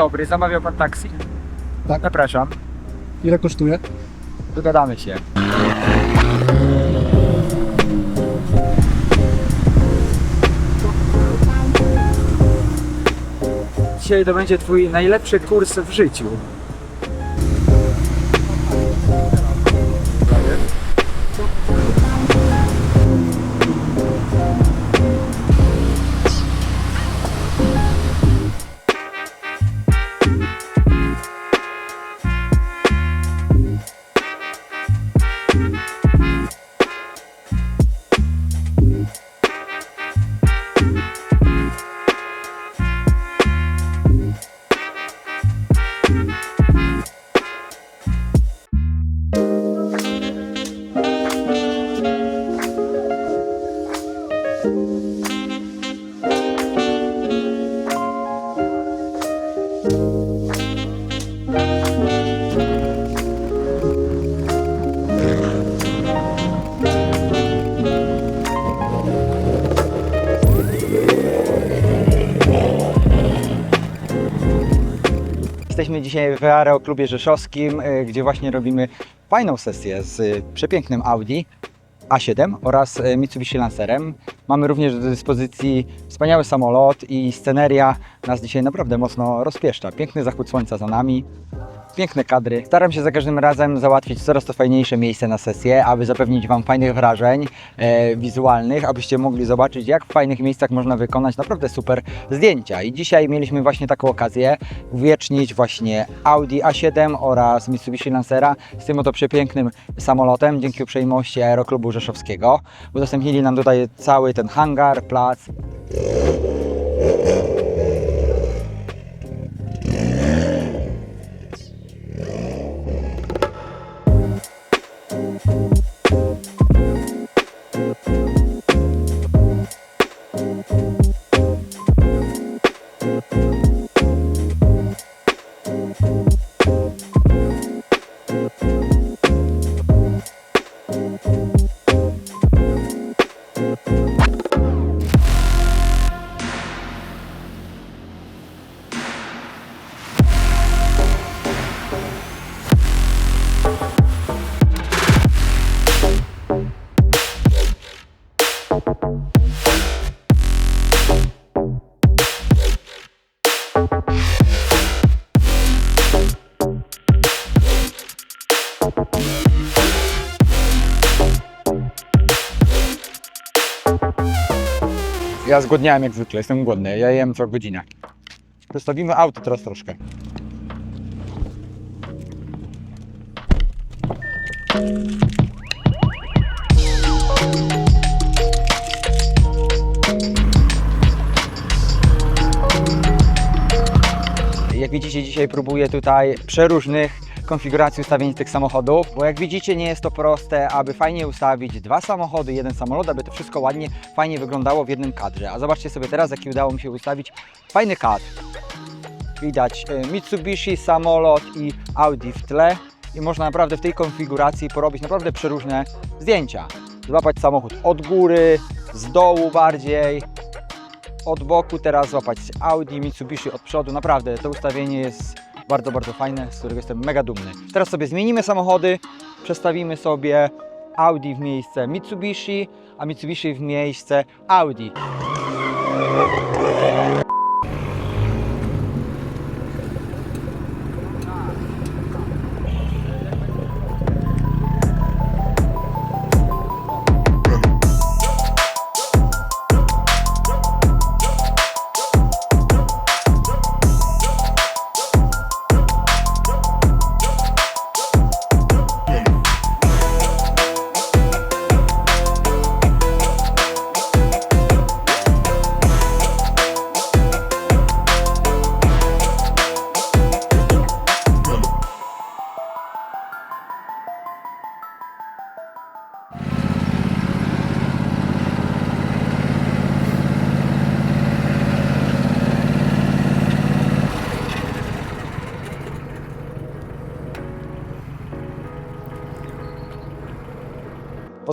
Dobry, zamawiał pan taksi? Tak. Zapraszam, Ile kosztuje? dogadamy się. Dzisiaj to będzie twój najlepszy kurs w życiu. Dzisiaj w Aeroklubie Rzeszowskim, y, gdzie właśnie robimy fajną sesję z przepięknym Audi A7 oraz y, Mitsubishi Lancerem. Mamy również do dyspozycji wspaniały samolot i sceneria nas dzisiaj naprawdę mocno rozpieszcza. Piękny zachód słońca za nami, piękne kadry. Staram się za każdym razem załatwić coraz to fajniejsze miejsce na sesję, aby zapewnić Wam fajnych wrażeń e, wizualnych, abyście mogli zobaczyć, jak w fajnych miejscach można wykonać naprawdę super zdjęcia. I dzisiaj mieliśmy właśnie taką okazję uwiecznić właśnie Audi A7 oraz Mitsubishi Lancera z tym oto przepięknym samolotem dzięki uprzejmości Aeroklubu Rzeszowskiego. Udostępnili nam tutaj cały ten hangar, plac, Ja zgłodniałem jak zwykle, jestem głodny. Ja jem co godzinę. Przestawimy auto teraz troszkę. Jak widzicie, dzisiaj próbuję tutaj przeróżnych konfiguracji ustawień tych samochodów, bo jak widzicie nie jest to proste, aby fajnie ustawić dwa samochody, jeden samolot, aby to wszystko ładnie, fajnie wyglądało w jednym kadrze. A zobaczcie sobie teraz, jaki udało mi się ustawić fajny kadr. Widać e, Mitsubishi, samolot i Audi w tle i można naprawdę w tej konfiguracji porobić naprawdę przeróżne zdjęcia. Złapać samochód od góry, z dołu bardziej, od boku teraz złapać Audi, Mitsubishi od przodu. Naprawdę to ustawienie jest bardzo, bardzo fajne, z którego jestem mega dumny. Teraz sobie zmienimy samochody, przestawimy sobie Audi w miejsce Mitsubishi, a Mitsubishi w miejsce Audi.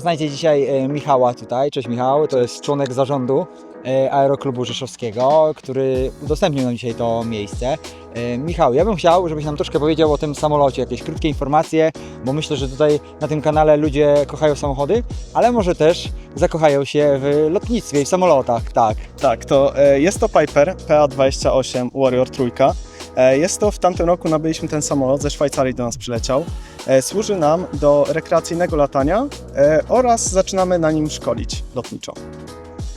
Poznajcie dzisiaj e, Michała tutaj. Cześć Michał, to jest członek zarządu e, Aeroklubu Rzeszowskiego, który udostępnił nam dzisiaj to miejsce. E, Michał, ja bym chciał, żebyś nam troszkę powiedział o tym samolocie, jakieś krótkie informacje, bo myślę, że tutaj na tym kanale ludzie kochają samochody, ale może też zakochają się w lotnictwie i w samolotach, tak. Tak, to jest to Piper PA28 Warrior trójka. E, Jest to w tamtym roku nabyliśmy ten samolot, ze Szwajcarii do nas przyleciał. E, Służy nam do rekreacyjnego latania e, oraz zaczynamy na nim szkolić lotniczo.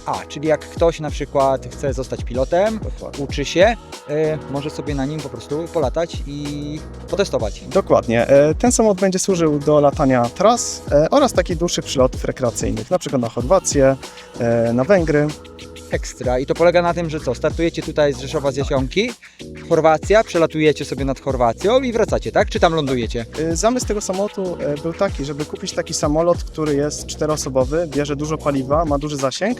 A, czyli jak ktoś na przykład chce zostać pilotem, Dokładnie. uczy się, e, może sobie na nim po prostu polatać i potestować. Dokładnie. E, Ten samolot będzie służył do latania tras e, oraz takich dłuższych przylotów rekreacyjnych, na przykład na Chorwację, e, na Węgry. Ekstra. I to polega na tym, że co? Startujecie tutaj z Rzeszowa z Jasionki, Chorwacja, przelatujecie sobie nad Chorwacją i wracacie, tak? Czy tam lądujecie? E, Zamysł tego samolotu e, był taki, żeby kupić taki samolot, który jest czteroosobowy, bierze dużo paliwa, ma duży zasięg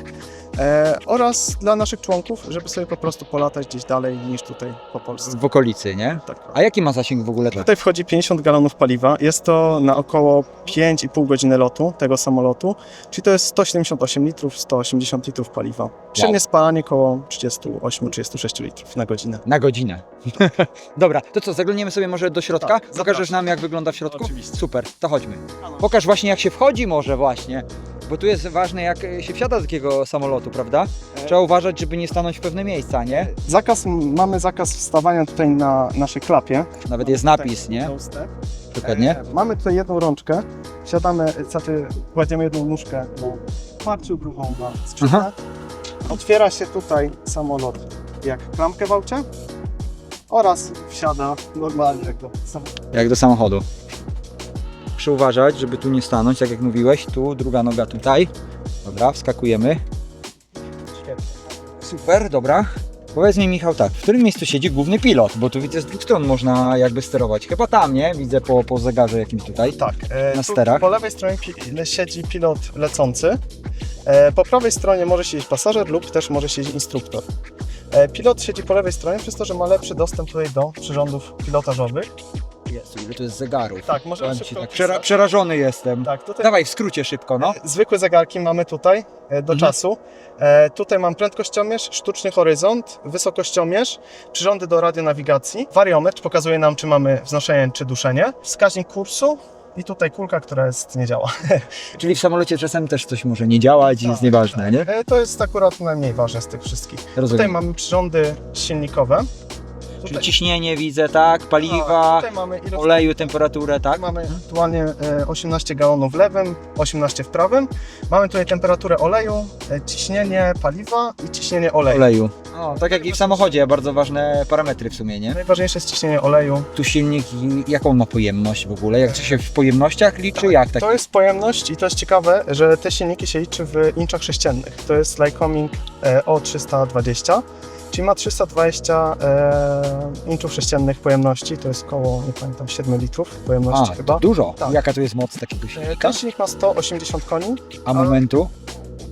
e, oraz dla naszych członków, żeby sobie po prostu polatać gdzieś dalej niż tutaj po Polsce. W okolicy, nie? Tak. A jaki ma zasięg w ogóle? Tutaj wchodzi 50 galonów paliwa. Jest to na około 5,5 godziny lotu tego samolotu, czyli to jest 178 litrów, 180 litrów paliwa. Średnie spalanie około 38-36 litrów na godzinę. Na godzinę. Dobra, to co, zaglądniemy sobie może do środka? Tak, Pokażesz nam, jak wygląda w środku? Oczywiście. Super, to chodźmy. Pokaż właśnie, jak się wchodzi może właśnie. Bo tu jest ważne, jak się wsiada do takiego samolotu, prawda? Trzeba uważać, żeby nie stanąć w pewne miejsca, nie? Zakaz, mamy zakaz wstawania tutaj na naszej klapie. Nawet jest napis, nie? Dokładnie. E, Mamy tutaj jedną rączkę, siadamy, znaczy kładziemy jedną nóżkę na parciu, drugą na skrzydle. Otwiera się tutaj samolot jak klamkę w aucie oraz wsiada normalnie jak do samochodu. Jak do samochodu. Muszę uważać, żeby tu nie stanąć, tak jak mówiłeś. Tu, druga noga tutaj. Dobra, wskakujemy. Super, dobra. Powiedz mi Michał tak, w którym miejscu siedzi główny pilot? Bo tu widzę z dwóch stron można jakby sterować. Chyba tam, nie? Widzę po, po zegarze jakimś tutaj. Tak, e, Na tu sterach. Po lewej stronie pi- siedzi pilot lecący. E, po prawej stronie może siedzieć pasażer lub też może siedzieć instruktor. E, pilot siedzi po lewej stronie przez to, że ma lepszy dostęp tutaj do przyrządów pilotażowych. Ile tu jest zegarów. Tak, możemy Powiem ci szybko tak, opisać. przera- przerażony jestem. Tak, tutaj Dawaj w skrócie szybko, no. Zwykłe zegarki mamy tutaj e, do Mhm. czasu. E, tutaj mam prędkościomierz, sztuczny horyzont, wysokościomierz, przyrządy do radionawigacji, wariometr pokazuje nam, czy mamy wznoszenie czy duszenie, wskaźnik kursu i tutaj kulka, która jest nie działa. Czyli w samolocie czasem też coś może nie działać i jest Tak, nieważne, nie? E, to jest akurat najmniej ważne z tych wszystkich. Tutaj Rozumiem. mamy przyrządy silnikowe. Czyli ciśnienie widzę, tak? Paliwa, tutaj mamy ilość oleju, temperaturę, tak? Mamy aktualnie e, 18 gallonów w lewym, 18 w prawym. Mamy tutaj temperaturę oleju, e, ciśnienie paliwa i ciśnienie oleju. Oleju. O, tak jak i w samochodzie, bardzo ważne parametry w sumie, nie? Najważniejsze jest ciśnienie oleju. Tu silnik, i jaką ma pojemność w ogóle? Jak to się w pojemnościach liczy? Jak tak? To jest pojemność i to jest ciekawe, że te silniki się liczy w inczach sześciennych. To jest Lycoming e, O320, czyli ma 320 e, inczów sześciennych pojemności. To jest około, nie pamiętam, 7 litrów pojemności A, chyba. to dużo. Tak. Jaka tu jest moc takiego E, silnika? Ten silnik ma 180 koni. A momentu?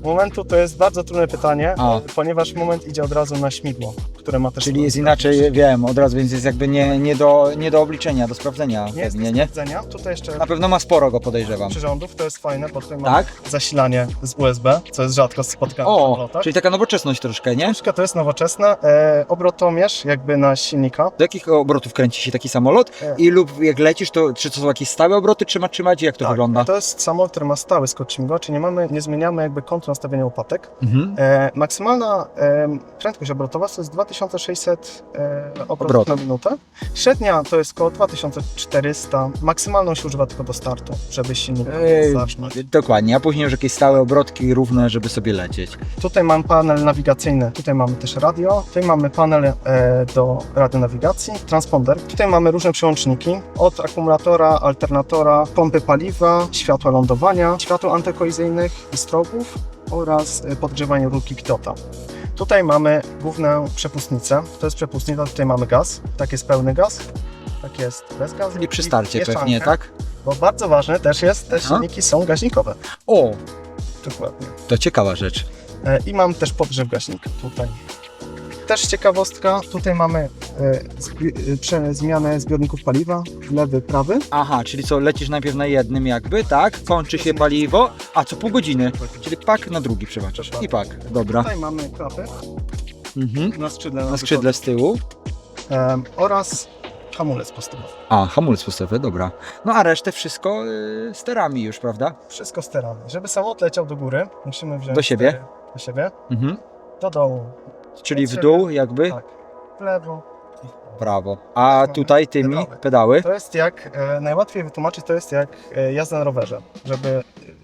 Momentu to jest bardzo trudne pytanie, A. ponieważ moment idzie od razu na śmigło, które ma też... Czyli jest inaczej, wiem, od razu, więc jest jakby nie, nie, do, nie do obliczenia, do sprawdzenia Nie jest pewnie, do nie? sprawdzenia. Tutaj jeszcze Na pewno ma sporo go podejrzewam. przyrządów, to jest fajne, bo tutaj mamy Tak? zasilanie z USB, co jest rzadko spotykane w O, samolotach. czyli taka nowoczesność troszkę, nie? Troszkę to jest nowoczesna. E, obrotomierz jakby na silnika. Do jakich obrotów kręci się taki samolot? E. I lub jak lecisz, to czy to są jakieś stałe obroty, czy ma trzymać? Jak to Tak, wygląda? To jest samolot, który ma stały śmigła, czyli nie, mamy, nie zmieniamy jakby kątu nastawienia łopatek. Mhm. E, maksymalna e, prędkość obrotowa to jest 2600 e, obrotów Obrotów. na minutę. Średnia to jest około 2400. Maksymalną się używa tylko do startu, żeby silnik Ej, zacząć. Dokładnie, a później już jakieś stałe obrotki równe, żeby sobie lecieć. Tutaj mam panel nawigacyjny, tutaj mamy też radio, tutaj mamy panel e, do radionawigacji, transponder. Tutaj mamy różne przełączniki, od akumulatora, alternatora, pompy paliwa, światła lądowania, światła antykolizyjnych i strobów oraz e, podgrzewanie rurki pilota. Tutaj mamy główną przepustnicę, to jest przepustnica, tutaj mamy gaz, tak jest pełny gaz, tak jest bez gazu. Czyli przy starcie pewnie, tak? Bo bardzo ważne też jest, te Aha. silniki są gaźnikowe. O, Dokładnie. to ciekawa rzecz. E, I mam też podgrzew gaśnika tutaj. Też ciekawostka, tutaj mamy e, e, zmianę zbiorników paliwa, lewy, prawy. Aha, czyli co, lecisz najpierw na jednym jakby, tak? Kończy się paliwo, a co pół godziny. Czyli pak na drugi przewaczasz. I pak, dobra. Tutaj mamy klapy Mhm. na skrzydle. Na skrzydle z tyłu. Em, oraz hamulec postojowy. A, hamulec pustowy, dobra. No a resztę wszystko y, sterami już, prawda? Wszystko sterami. Żeby samolot leciał do góry, musimy wziąć Do siebie? stery Do siebie. Mhm. Do dołu. Czyli w dół jakby, Tak. W lewo. prawo. A tutaj tymi Pedały. pedały. To jest jak, e, najłatwiej wytłumaczyć, to jest jak e, jazda na rowerze. Żeby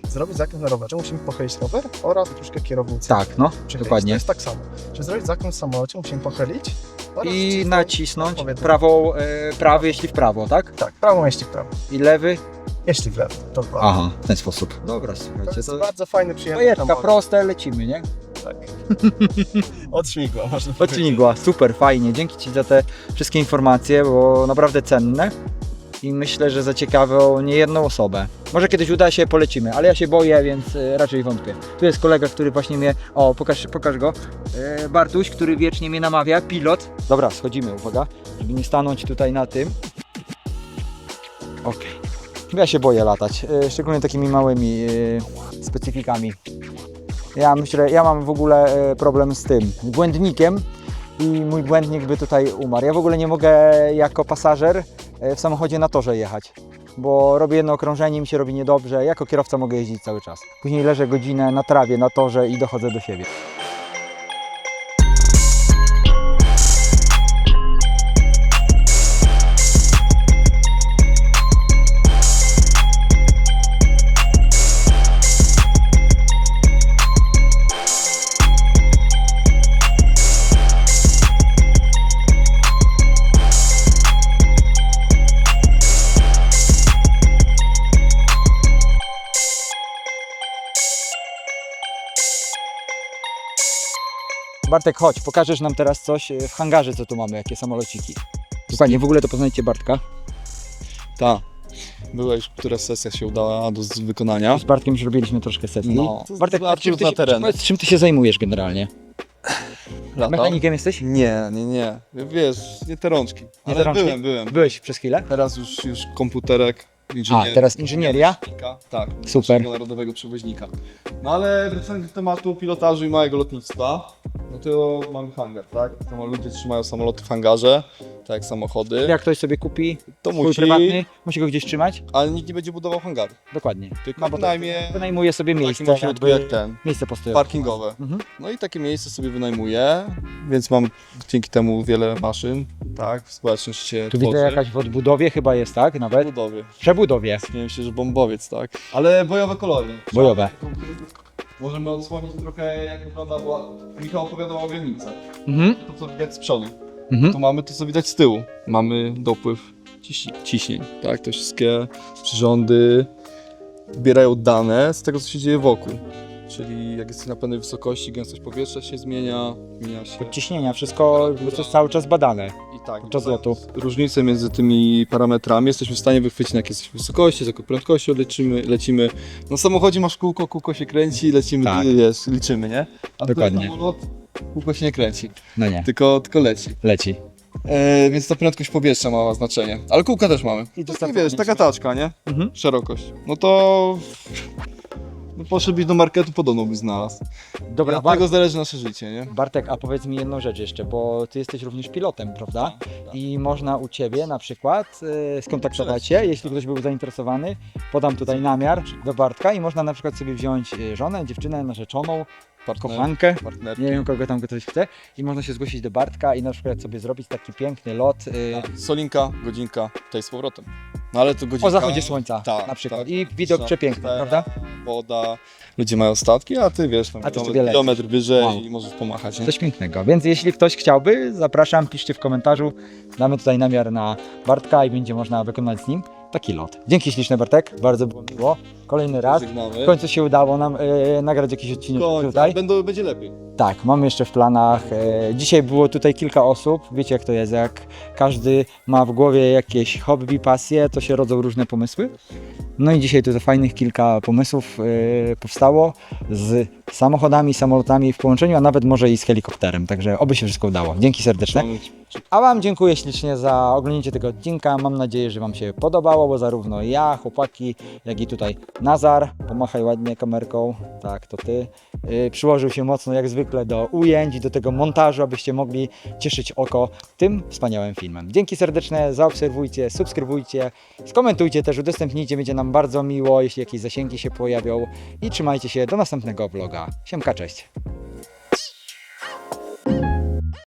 e, zrobić zakręt na rowerze, musimy pochylić rower oraz troszkę kierownicę. Tak, no, Przychylić. dokładnie. To jest tak samo. Żeby zrobić zakręt w samolocie, musimy pochylić oraz I wcisnąć nacisnąć odpowiednio. prawą, e, prawy jeśli w prawo, tak? Tak, prawą jeśli w prawo. I lewy? Jeśli w lewo. To dwa. Aha, w ten sposób. Dobra, To słuchajcie, jest to bardzo fajny, przyjemny bajeczka, samolot. proste, lecimy, nie? Tak. Od śmigła, można powiedzieć. Odcinigła, super, fajnie. Dzięki Ci za te wszystkie informacje, bo naprawdę cenne. I myślę, że zaciekawią niejedną osobę. Może kiedyś uda się, polecimy, ale ja się boję, więc e, raczej wątpię. Tu jest kolega, który właśnie mnie. O, pokaż, pokaż go. E, Bartuś, który wiecznie mnie namawia, pilot. Dobra, schodzimy, uwaga, żeby nie stanąć tutaj na tym. Okej. Ja się boję latać, e, szczególnie takimi małymi specyfikami. Ja myślę, ja mam w ogóle e, problem z tym błędnikiem i mój błędnik by tutaj umarł. Ja w ogóle nie mogę jako pasażer e, w samochodzie na torze jechać, bo robię jedno okrążenie, mi się robi niedobrze. Jako kierowca mogę jeździć cały czas. Później leżę godzinę na trawie, na torze i dochodzę do siebie. Bartek, chodź, pokażesz nam teraz coś e, w hangarze, co tu mamy, jakie samolociki. Dokładnie, w ogóle to poznajcie Bartka. Tak. Była już, która sesja się udała do z- wykonania. Z Bartkiem już robiliśmy troszkę sesji. No. Bartek, Bartek czym ty, na się, powiedz, czym ty się zajmujesz generalnie? Lata? Mechanikiem jesteś? Nie, nie, nie. Wiesz, nie te rączki. Ale te rączki? byłem, byłem. Byłeś przez chwilę? Teraz już, już komputerek, inżynier. A, teraz inżynieria? Tak. Super. naszego Narodowego przewoźnika. No ale wracając do tematu pilotażu i małego lotnictwa, no to mamy hangar, tak? To ludzie trzymają samoloty w hangarze, tak jak samochody. Jak ktoś sobie kupi To swój musi, prywatny, musi go gdzieś trzymać? ale nikt nie będzie budował hangaru. Dokładnie. Tylko No bo to wynajmie wynajmuje sobie miejsce, takim ośrodku jakby, jak ten. miejsce postojowe. parkingowe. Mhm. No i takie miejsce sobie wynajmuję, więc mam dzięki temu wiele maszyn, tak, społeczność się Tu tworzy. widzę jakaś w odbudowie chyba jest, tak? Nawet? budowy. Przebudowie. Śmieję się, że bombowiec, tak. Ale bojowe kolory. Bojowe. Możemy odsłonić trochę jak wygląda, bo Michał opowiadał o granicach. Mhm. To co widać z przodu. Mhm. To mamy to co widać z tyłu. Mamy dopływ ciśni- ciśnień, tak. Te wszystkie przyrządy zbierają dane z tego co się dzieje wokół. Czyli jak jesteś na pewnej wysokości, gęstość powietrza się zmienia, zmienia się Podciśnienia, wszystko to jest cały czas badane. I tak, Podczas badając lotu. Różnice między tymi parametrami jesteśmy w stanie wychwycić na jakiej jesteśmy wysokości, z jaką prędkością lecimy, lecimy. Na samochodzie masz kółko, kółko się kręci, lecimy, Tak. wiesz, liczymy, nie? A Dokładnie. samolot, kółko się nie kręci, No nie, tylko, tylko leci. leci. E, więc ta prędkość powietrza ma znaczenie. Ale kółka też mamy. I I wiesz, taka taczka, nie? Mhm. Szerokość. No to... Poszedłbyś do marketu, podobną byś znalazł. Dobra, I od Bar- tego zależy nasze życie, nie? Bartek, a powiedz mi jedną rzecz jeszcze, bo ty jesteś również pilotem, prawda? I można u ciebie na przykład e, skontaktować się, jeśli ktoś był zainteresowany. Podam tutaj namiar do Bartka i można na przykład sobie wziąć e, żonę, dziewczynę, narzeczoną, Partner, kochankę. partner. Nie wiem, kogo tam ktoś chce. I można się zgłosić do Bartka i na przykład sobie zrobić taki piękny lot Tak. Solinka, godzinka, tutaj z powrotem. No ale to godzinka... o zachodzie słońca tak, na przykład. tak. I widok przepiękny, prawda? Woda, ludzie mają statki, a ty wiesz, tam A ty kilometr, kilometr wyżej Wow. i możesz pomachać, nie? Coś pięknego. Więc jeśli ktoś chciałby, zapraszam, piszcie w komentarzu. Damy tutaj namiar na Bartka i będzie można wykonać z nim taki lot. Dzięki śliczne Bartek, bardzo było miło. Kolejny raz. Żegnamy. W końcu się udało nam e, nagrać jakiś odcinek Końcu, tutaj. Będą, będzie lepiej. Tak, mam jeszcze w planach. E, dzisiaj było tutaj kilka osób. Wiecie jak to jest, jak każdy ma w głowie jakieś hobby, pasje, to się rodzą różne pomysły. No i dzisiaj tutaj fajnych kilka pomysłów yy, powstało z samochodami, samolotami w połączeniu, a nawet może i z helikopterem. Także oby się wszystko udało. Dzięki serdeczne. A Wam dziękuję ślicznie za oglądnięcie tego odcinka. Mam nadzieję, że Wam się podobało, bo zarówno ja, chłopaki, jak i tutaj Nazar, pomachaj ładnie kamerką, tak, to Ty, yy, przyłożył się mocno jak zwykle do ujęć i do tego montażu, abyście mogli cieszyć oko tym wspaniałym filmem. Dzięki serdeczne, zaobserwujcie, subskrybujcie, skomentujcie też, udostępnijcie, będzie nam bardzo miło, jeśli jakieś zasięgi się pojawią i trzymajcie się do następnego vloga. Siemka, cześć!